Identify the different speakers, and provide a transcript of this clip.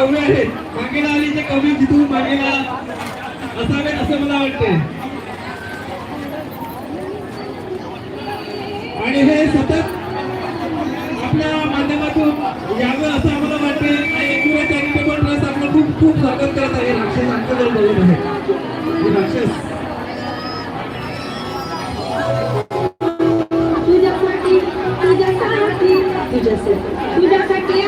Speaker 1: कमी मराठी कवी आली ते कमी कवी जिथून मागेला असावेत असं मला वाटते आणि हे सतत आपल्या माध्यमातून यावं असं आम्हाला वाटते आणि एकूण चॅरिटेबल ट्रस्ट आपलं खूप खूप स्वागत करत आहे राक्षस आमचं बोलत आहे राक्षस.
Speaker 2: तुझ्यासाठी तुझ्यासाठी तुझ्यासाठी